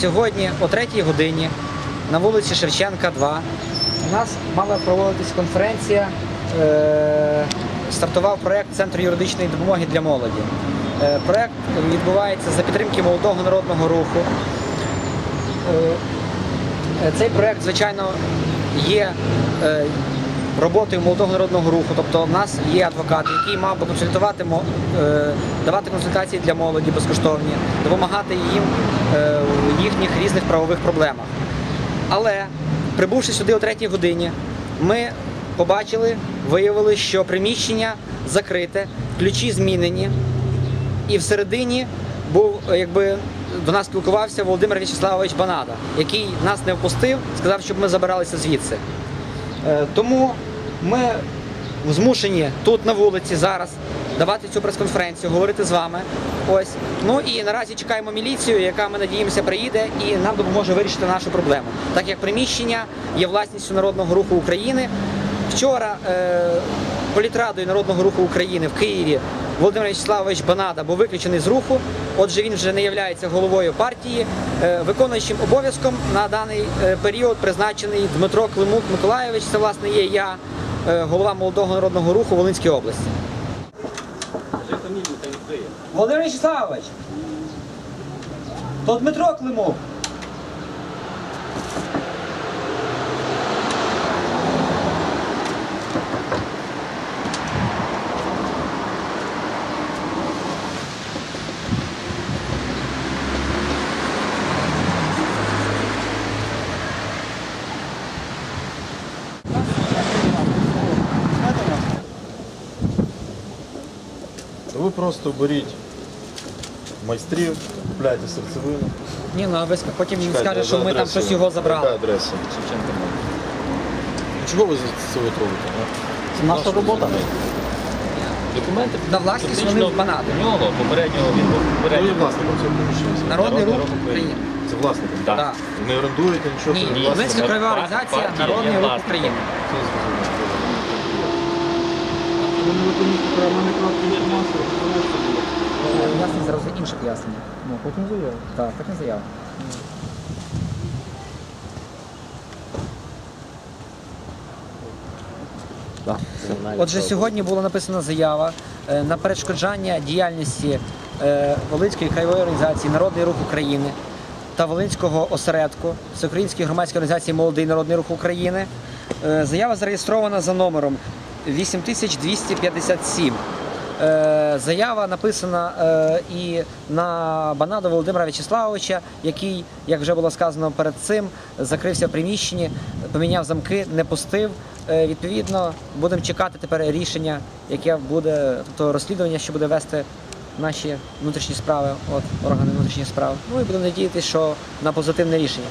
сьогодні о 3 годині на вулиці Шевченка, 2 у нас мала проводитись конференція. Е, стартував проєкт Центру юридичної допомоги для молоді. Е, проєкт відбувається за підтримки молодого народного руху. Е, Цей проект, звичайно, є роботою молодого народного руху. Тобто в нас є адвокат, який мав би консультувати, е, давати консультації для молоді безкоштовні, допомагати їм е, в їхніх різних правових проблемах. Але прибувши сюди о третій годині, ми побачили, виявили, що приміщення закрите, ключі змінені, і всередині був якби до нас спілкувався Володимир В'ячеславович Банада, який нас не впустив, сказав, щоб ми забиралися звідси. Е, Тому ми змушені тут на вулиці зараз давати цю прес-конференцію, говорити з вами. Ось. Ну і наразі чекаємо міліцію, яка ми надіємося приїде і нам допоможе вирішити нашу проблему. Так як приміщення є власністю Народного руху України. Вчора е, політрадою Народного руху України в Києві Володимир Вячеславович Банада був виключений з руху. Отже, він вже не є головою партії. Е, виконуючим обов'язком на даний е, період призначений Дмитро Климук Миколаєвич. Це власне є я, голова молодого народного руху Волинської області. Володимир Вячеславович! То Дмитро Климук. Просто беріть майстрів, купляйте серцевину. Ні, ну а ви ск- потім він Чекайте, скаже, що ми там адресою. щось його Яка забрали. адреса? Шевченка. Чого ви це от робите? Це наша робота. Документи На власність вони фактично в. Нього попереднього він був Хто є попередньо. власником цього приміщення? Народний рух України. Це власником? Так. Так. Не орендуєте нічого? Ні, це ні, власник? Волинська краєва Партія організація є Народний рух власником. України. Це зрозуміло. Ясно, зараз інше пояснення. Ну, потім заяву. Так, потім заяву. Отже, сьогодні була написана заява е, на перешкоджання діяльності е, Волинської краєвої організації Народний рух України та Волинського осередку Всеукраїнської громадської організації Молодий народний рух України. Е, Заява зареєстрована за номером 8257. Е, Заява написана е, і на Банаду Володимира В'ячеславовича, який, як вже було сказано перед цим, закрився в приміщенні, поміняв замки, не пустив. Е, Відповідно, будемо чекати тепер рішення, яке буде, тобто розслідування, що буде вести наші внутрішні справи, от органи внутрішніх справ. Ну і будемо надіятися, що на позитивне рішення.